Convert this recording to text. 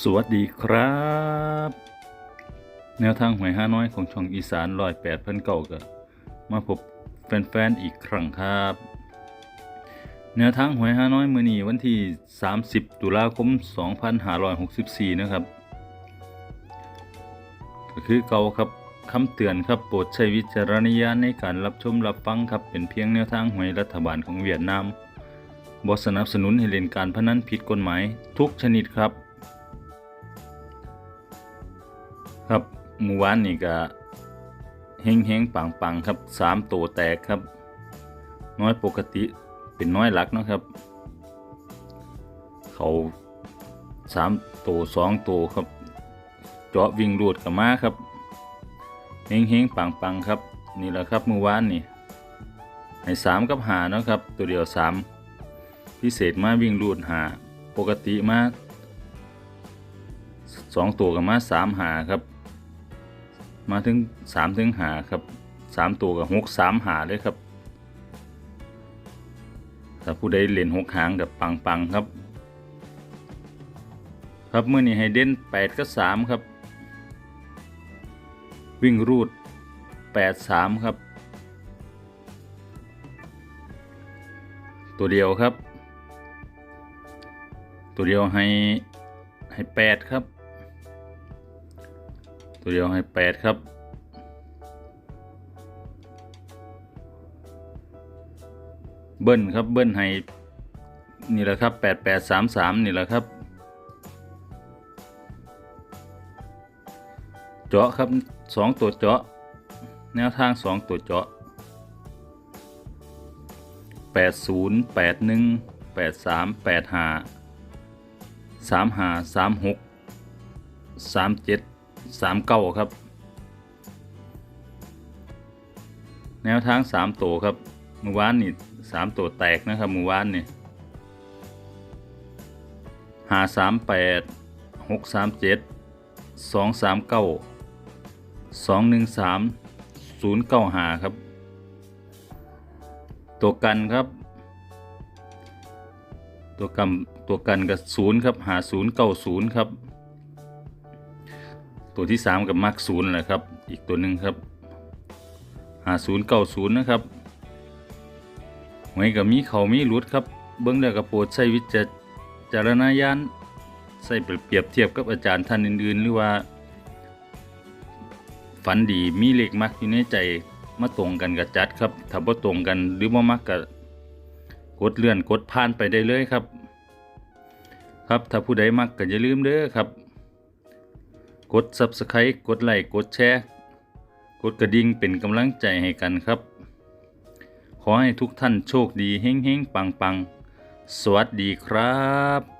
สวัสดีครับ แนวทางหวยห้าน้อยของช่องอีสานลอยแปดพันเก่าก็มาพบแฟนๆอีกครั้งครับ แนวทางหวยห้าน้อยมือนีวันที่ 30 ตุลาคม 2564 นะครับ ก็คือเก่าครับคำเตือนครับโปรดใช้วิจารณญาณในการรับชมรับฟังครับเป็นเพียงแนวทางหวยรัฐบาลของเวียดนามบสนับสนุนให้เล่นการพนันผิดกฎหมายทุกชนิดครับ ครับหมู่วานนี่ก็เฮงเฮงปังปังครับสามตัวแตกครับ น้อยปกติเป็นน้อยหลักนะครับ เขาสามตัวสองตัวครับ เจาะวิ่งรูดกับมาครับเฮงเฮงปังปังครับ นี่แหละครับมือวานนี่ให้สามกับหาเนาะครับ ตัวเดียวสามพิเศษมาวิ่งรูดหาปกติมาสองตัวกับมาสามหาครับ มาถึงสามถึงหาครับสามตัวกับหกสามหาเลยครับถ้าผู้ใดเล่นหกหางกับปังปังครับ ครับเมื่อนี้ให้เด่นแปดก็สามครับ วิ่งรูดแปดสามครับ ตัวเดียวครับ ตัวเดียวให้ให้แปดครับ ตัวเดียวให้ 8 ครับ เบิ้ลครับเบิ้ลให้นี่แหละครับ8833 นี่แหละครับ เจาะครับ 2 ตัวเจาะ แนวทาง 2 ตัวเจาะ 8081 83 85 35 36 37 สามเก้าครับ แนวทางสามตัวครับมือวานนี่สามตัวแตกนะครับมือวานนี่หาสามแปดหกสามเจ็ดสองสามเก้าสองหนึ่งสามศูนย์เก้าหาครับ ตัวกันครับ ตัวกันตัวกันกับศูนย์ครับหาศูนย์เก้าศูนย์ครับ ตัวที่สามกับมาร์กศูนย์แหละครับ อีกตัวหนึ่งครับหาศูนย์เก้าศูนย์นะครับหวยกับมีเขามีรุดครับเบิ้องแล้วกับโปรดใช้วิจารณญาณใส่เปรียบเทียบกับอาจารย์ท่านอื่น ๆ หรือว่า ฝันดีมีเลขมักอยู่ในใจมาตรงกันกับจัดครับถ้าบ่ตรงกันหรือบ่มักก็กดเลื่อนกดผ่านไปได้เลยครับ ครับถ้าผู้ใดมักก็อย่าลืมเด้อครับ กด Subscribe กดไลค์กดแชร์กดกระดิ่งเป็นกำลังใจให้กันครับ ขอให้ทุกท่านโชคดีเฮ้งๆปังๆ สวัสดีครับ